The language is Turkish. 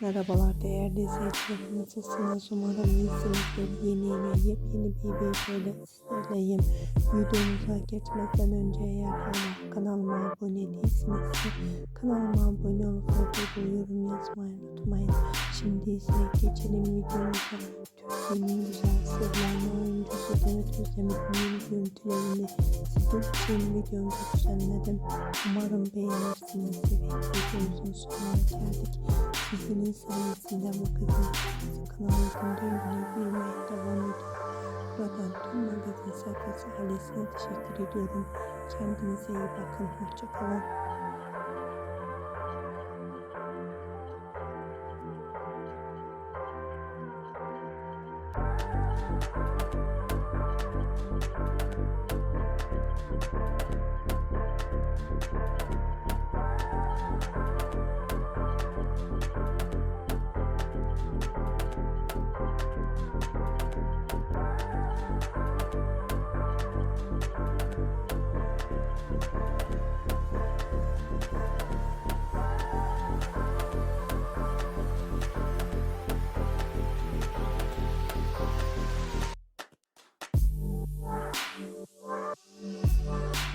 Merhabalar değerli izleyicilerim nasılsınız? Umarım iyisinizdir. Yeni ve yepyeni bir videoyla sizlerleyim. Videomuza geçmeden önce eğer hala kanalıma abone değilsiniz kanalıma abone olup ve yorum yazmayı unutmayın. Şimdi ise geçelim videomuza. Türkiye'nin güzel sevilen oyuncusu Demet Özdemir'in görüntülerini sizin için videomda düzenledim. Umarım beğenirsiniz ve videomuzun sonuna geldik. Sizin sayesinde bu kızın kanalımızın döndüğünü bilmeye devam ediyor. Buradan tüm magazin sayfası ailesine teşekkür ediyorum. Kendinize iyi bakın. Hoşçakalın. Thank